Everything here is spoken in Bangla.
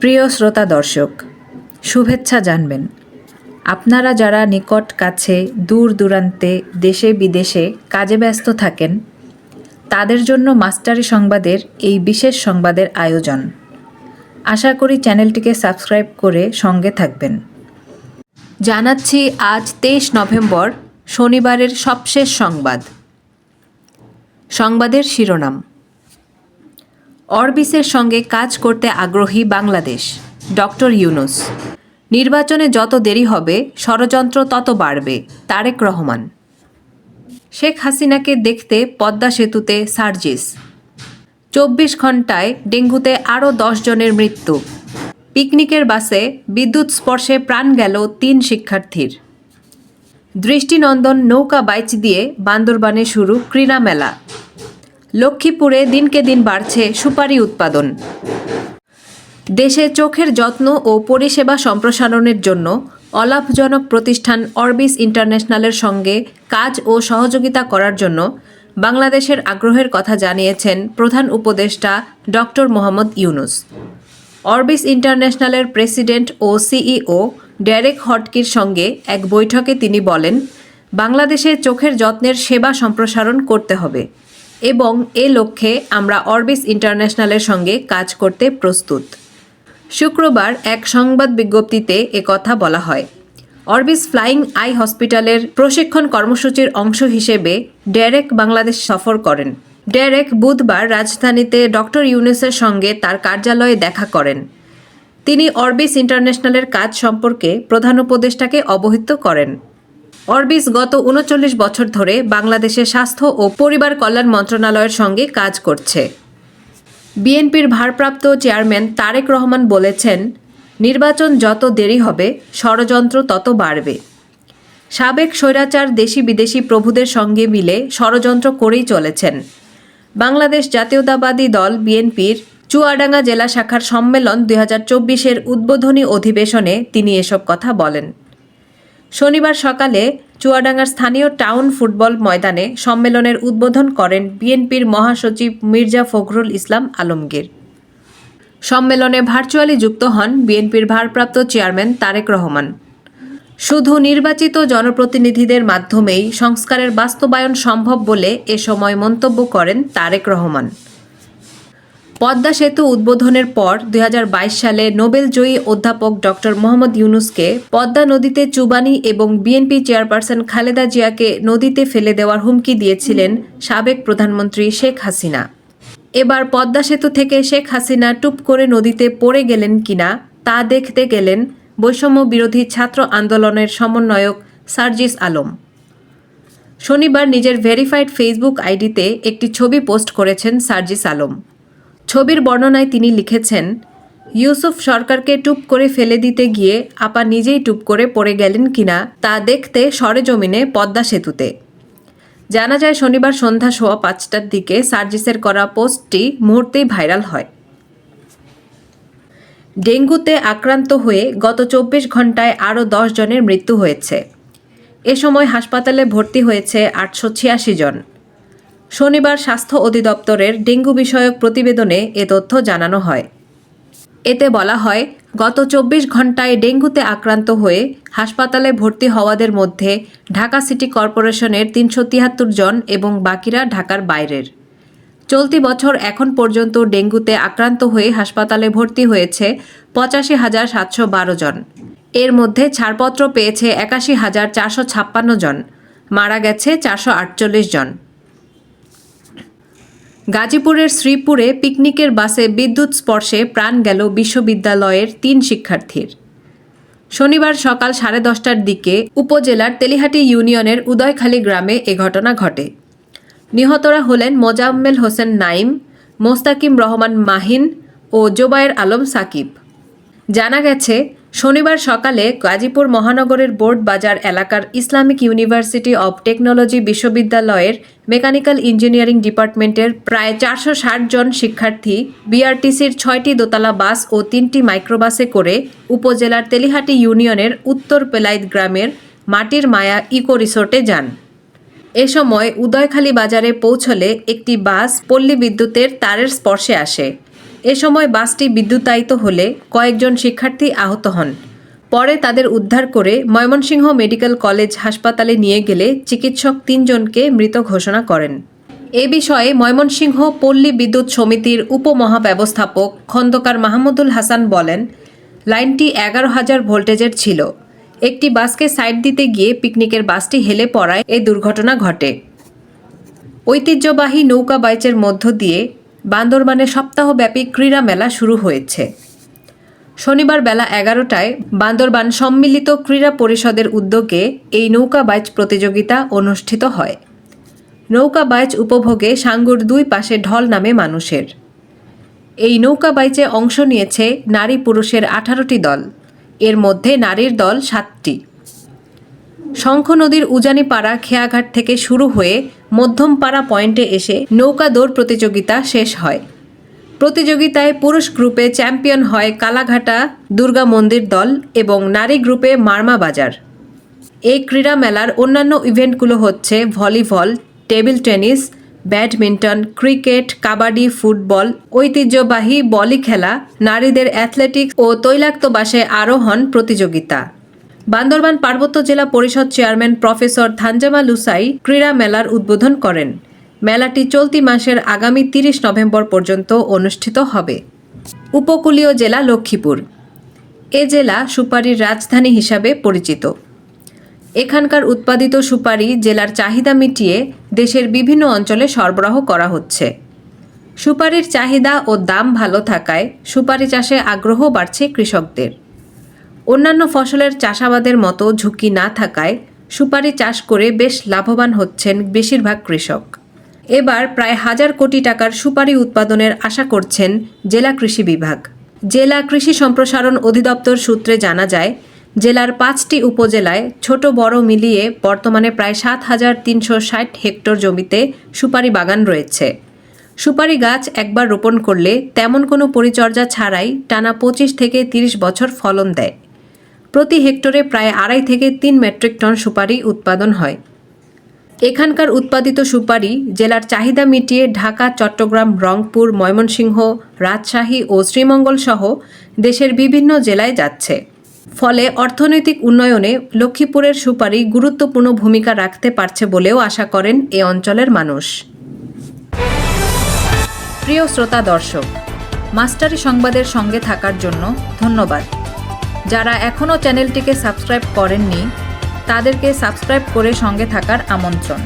প্রিয় শ্রোতা দর্শক, শুভেচ্ছা জানবেন। আপনারা যারা নিকট কাছে দূর দূরান্তে দেশে বিদেশে কাজে ব্যস্ত থাকেন, তাদের জন্য মাস্টারি সংবাদের এই বিশেষ সংবাদের আয়োজন। আশা করি চ্যানেলটিকে সাবস্ক্রাইব করে সঙ্গে থাকবেন। জানাচ্ছি আজ তেইশ নভেম্বর, শনিবারের সবশেষ সংবাদ। সংবাদের শিরোনাম অরবিসের সঙ্গে কাজ করতে আগ্রহী বাংলাদেশ। ডক্টর ইউনুস, নির্বাচনে যত দেরি হবে, ষড়যন্ত্র তত বাড়বে, তারেক রহমান। শেখ হাসিনাকে দেখতে পদ্মা সেতুতে সার্জিস। চব্বিশ ঘন্টায় ডেঙ্গুতে আরও দশ জনের মৃত্যু। পিকনিকের বাসে বিদ্যুৎ স্পর্শে প্রাণ গেল তিন শিক্ষার্থীর। দৃষ্টিনন্দন নৌকা বাইচ দিয়ে বান্দরবানে শুরু ক্রীড়া মেলা লক্ষ্মীপুরে দিনকে দিন বাড়ছে সুপারি উৎপাদন। দেশে চোখের যত্ন ও পরিষেবা সম্প্রসারণের জন্য অলাভজনক প্রতিষ্ঠান অরবিস ইন্টারন্যাশনালের সঙ্গে কাজ ও সহযোগিতা করার জন্য বাংলাদেশের আগ্রহের কথা জানিয়েছেন প্রধান উপদেষ্টা ডক্টর মোহাম্মদ ইউনুস। অরবিস ইন্টারন্যাশনালের প্রেসিডেন্ট ও সিইও ডেরেক হটকির সঙ্গে এক বৈঠকে তিনি বলেন, বাংলাদেশে চোখের যত্নের সেবা সম্প্রসারণ করতে হবে। এবং এ লক্ষ্যে আমরা অরবিস ইন্টারন্যাশনালের সঙ্গে কাজ করতে প্রস্তুত। শুক্রবার এক সংবাদ বিজ্ঞপ্তিতে কথা বলা হয়। অরবিস ফ্লাইং আই হসপিটালের প্রশিক্ষণ কর্মসূচির অংশ হিসেবে ডেরেক বাংলাদেশ সফর করেন। ডেরেক বুধবার রাজধানীতে ডক্টর ইউনুসের সঙ্গে তার কার্যালয়ে দেখা করেন। তিনি অরবিস ইন্টারন্যাশনালের কাজ সম্পর্কে প্রধান উপদেষ্টাকে অবহিত করেন। অরবিস গত উনচল্লিশ বছর ধরে বাংলাদেশের স্বাস্থ্য ও পরিবার কল্যাণ মন্ত্রণালয়ের সঙ্গে কাজ করছে। বিএনপির ভারপ্রাপ্ত চেয়ারম্যান তারেক রহমান বলেছেন, নির্বাচন যত দেরি হবে, ষড়যন্ত্র তত বাড়বে। সাবেক স্বৈরাচার দেশি বিদেশি প্রভুদের সঙ্গে মিলে ষড়যন্ত্র করেই চলেছেন। বাংলাদেশ জাতীয়তাবাদী দল বিএনপির চুয়াডাঙ্গা জেলা শাখার সম্মেলন দুই হাজার চব্বিশের উদ্বোধনী অধিবেশনে তিনি এসব কথা বলেন। শনিবার সকালে চুয়াডাঙ্গার স্থানীয় টাউন ফুটবল ময়দানে সম্মেলনের উদ্বোধন করেন বিএনপির মহাসচিব মির্জা ফখরুল ইসলাম আলমগীর। সম্মেলনে ভার্চুয়ালি যুক্ত হন বিএনপির ভারপ্রাপ্ত চেয়ারম্যান তারেক রহমান। শুধু নির্বাচিত জনপ্রতিনিধিদের মাধ্যমেই সংস্কারের বাস্তবায়ন সম্ভব বলে এ সময় মন্তব্য করেন তারেক রহমান। পদ্মা সেতু উদ্বোধনের পর দু হাজার বাইশ সালে নোবেলজয়ী অধ্যাপক ডক্টর মোহাম্মদ ইউনুসকে পদ্মা নদীতে চুবানি এবং বিএনপি চেয়ারপারসন খালেদা জিয়াকে নদীতে ফেলে দেওয়ার হুমকি দিয়েছিলেন সাবেক প্রধানমন্ত্রী শেখ হাসিনা। এবার পদ্মা সেতু থেকে শেখ হাসিনা টুপ করে নদীতে পড়ে গেলেন কিনা তা দেখতে গেলেন বৈষম্য বিরোধী ছাত্র আন্দোলনের সমন্বয়ক সার্জিস আলম। শনিবার নিজের ভেরিফাইড ফেসবুক আইডিতে একটি ছবি পোস্ট করেছেন সার্জিস আলম। ছবির বর্ণনায় তিনি লিখেছেন, ইউসুফ সরকারকে টুপ করে ফেলে দিতে গিয়ে আপা নিজেই টুপ করে পড়ে গেলেন কিনা তা দেখতে সরেজমিনে পদ্মা সেতুতে। জানা যায় শনিবার সন্ধ্যা সোয়া পাঁচটার দিকে সার্জিসের করা পোস্টটি মুহূর্তেই ভাইরাল হয়। ডেঙ্গুতে আক্রান্ত হয়ে গত চব্বিশ ঘন্টায় আরও দশ জনের মৃত্যু হয়েছে। এ সময় হাসপাতালে ভর্তি হয়েছে আটশো ছিয়াশি জন। শনিবার স্বাস্থ্য অধিদপ্তরের ডেঙ্গু বিষয়ক প্রতিবেদনে এ তথ্য জানানো হয়। এতে বলা হয়, গত চব্বিশ ঘন্টায় ডেঙ্গুতে আক্রান্ত হয়ে হাসপাতালে ভর্তি হওয়াদের মধ্যে ঢাকা সিটি কর্পোরেশনের তিনশো তিয়াত্তর জন এবং বাকিরা ঢাকার বাইরের। চলতি বছর এখন পর্যন্ত ডেঙ্গুতে আক্রান্ত হয়ে হাসপাতালে ভর্তি হয়েছে পঁচাশি হাজার সাতশো বারো জন। এর মধ্যে ছাড়পত্র পেয়েছে একাশি হাজার চারশো ছাপ্পান্ন জন। মারা গেছে চারশো আটচল্লিশ জন। গাজীপুরের শ্রীপুরে পিকনিকের বাসে বিদ্যুৎ স্পর্শে প্রাণ গেল বিশ্ববিদ্যালয়ের তিন শিক্ষার্থীর। শনিবার সকাল সাড়ে দশটার দিকে উপজেলার তেলিহাটি ইউনিয়নের উদয়খালী গ্রামে এ ঘটনা ঘটে। নিহতরা হলেন মোজাম্মেল হোসেন নাইম, মোস্তাকিম রহমান মাহিন ও জোবায়ের আলম সাকিব। জানা গেছে শনিবার সকালে গাজীপুর মহানগরের বোর্ড বাজার এলাকার ইসলামিক ইউনিভার্সিটি অব টেকনোলজি বিশ্ববিদ্যালয়ের মেকানিক্যাল ইঞ্জিনিয়ারিং ডিপার্টমেন্টের প্রায় চারশো ষাট জন শিক্ষার্থী, বিআরটিসির ছয়টি দোতলা বাস ও তিনটি মাইক্রোবাসে করে উপজেলার তেলিহাটি ইউনিয়নের উত্তর পেলাইদ গ্রামের মাটির মায়া ইকো রিসোর্টে যান। এ সময় উদয়খালী বাজারে পৌঁছলে একটি বাস পল্লী বিদ্যুতের তারের স্পর্শে আসে। এ সময় বাসটি বিদ্যুতায়িত হলে কয়েকজন শিক্ষার্থী আহত হন। পরে তাদের উদ্ধার করে ময়মনসিংহ মেডিকেল কলেজ হাসপাতালে নিয়ে গেলে চিকিৎসক তিনজনকে মৃত ঘোষণা করেন। এ বিষয়ে ময়মনসিংহ পল্লী বিদ্যুৎ সমিতির উপমহাব্যবস্থাপক খন্দকার মাহমুদুল হাসান বলেন, লাইনটি এগারো হাজার ভোল্টেজের ছিল। একটি বাসকে সাইড দিতে গিয়ে পিকনিকের বাসটি হেলে পড়ায় এ দুর্ঘটনা ঘটে। ঐতিহ্যবাহী নৌকা বাইচের মধ্য দিয়ে বান্দরবানে সপ্তাহব্যাপী ক্রীড়া মেলা শুরু হয়েছে। শনিবার বেলা এগারোটায় বান্দরবান সম্মিলিত ক্রীড়া পরিষদের উদ্যোগে এই নৌকা বাইচ প্রতিযোগিতা অনুষ্ঠিত হয়। নৌকা বাইচ উপভোগে সাঙ্গুর দুই পাশে ঢল নামে মানুষের। এই নৌকা বাইচে অংশ নিয়েছে নারী পুরুষের আঠারোটি দল। এর মধ্যে নারীর দল সাতটি। শঙ্খ নদীর উজানিপাড়া খেয়াঘাট থেকে শুরু হয়ে মধ্যমপাড়া পয়েন্টে এসে নৌকা দৌড় প্রতিযোগিতা শেষ হয়। প্রতিযোগিতায় পুরুষ গ্রুপে চ্যাম্পিয়ন হয় কালাঘাটা দুর্গা মন্দির দল এবং নারী গ্রুপে মার্মা বাজার। এই ক্রীড়া মেলার অন্যান্য ইভেন্টগুলো হচ্ছে volleyball, table tennis, badminton, cricket, kabaddi, football, ঐতিহ্যবাহী বলি খেলা, নারীদের অ্যাথলেটিক্স ও তৈলাক্ত বাসে আরোহণ প্রতিযোগিতা। বান্দরবান পার্বত্য জেলা পরিষদ চেয়ারম্যান প্রফেসর থানজামা লুসাই ক্রীড়া মেলার উদ্বোধন করেন। মেলাটি চলতি মাসের আগামী তিরিশ নভেম্বর পর্যন্ত অনুষ্ঠিত হবে। উপকূলীয় জেলা লক্ষ্মীপুর। এ জেলা সুপারির রাজধানী হিসাবে পরিচিত। এখানকার উৎপাদিত সুপারি জেলার চাহিদা মিটিয়ে দেশের বিভিন্ন অঞ্চলে সরবরাহ করা হচ্ছে। সুপারির চাহিদা ও দাম ভালো থাকায় সুপারি চাষে আগ্রহ বাড়ছে কৃষকদের। অন্যান্য ফসলের চাষাবাদের মতো ঝুঁকি না থাকায় সুপারি চাষ করে বেশ লাভবান হচ্ছেন বেশিরভাগ কৃষক। এবার প্রায় হাজার কোটি টাকার সুপারি উৎপাদনের আশা করছেন জেলা কৃষি বিভাগ। জেলা কৃষি সম্প্রসারণ অধিদপ্তর সূত্রে জানা যায়, জেলার পাঁচটি উপজেলায় ছোট বড় মিলিয়ে বর্তমানে প্রায় সাত হাজার তিনশো ষাট হেক্টর জমিতে সুপারি বাগান রয়েছে। সুপারি গাছ একবার রোপণ করলে তেমন কোনো পরিচর্যা ছাড়াই টানা পঁচিশ থেকে তিরিশ বছর ফলন দেয়। প্রতি হেক্টরে প্রায় আড়াই থেকে তিন মেট্রিক টন সুপারি উৎপাদন হয়। এখানকার উৎপাদিত সুপারি জেলার চাহিদা মিটিয়ে ঢাকা, চট্টগ্রাম, রংপুর, ময়মনসিংহ, রাজশাহী ও শ্রীমঙ্গল সহ দেশের বিভিন্ন জেলায় যাচ্ছে। ফলে অর্থনৈতিক উন্নয়নে লক্ষ্মীপুরের সুপারি গুরুত্বপূর্ণ ভূমিকা রাখতে পারছে বলেও আশা করেন এ অঞ্চলের মানুষ। প্রিয় শ্রোতা দর্শক, মাস্টারি সংবাদের সঙ্গে থাকার জন্য ধন্যবাদ। যারা এখনও চ্যানেলটিকে সাবস্ক্রাইব করেননি তাদেরকে সাবস্ক্রাইব করে সঙ্গে থাকার আমন্ত্রণ।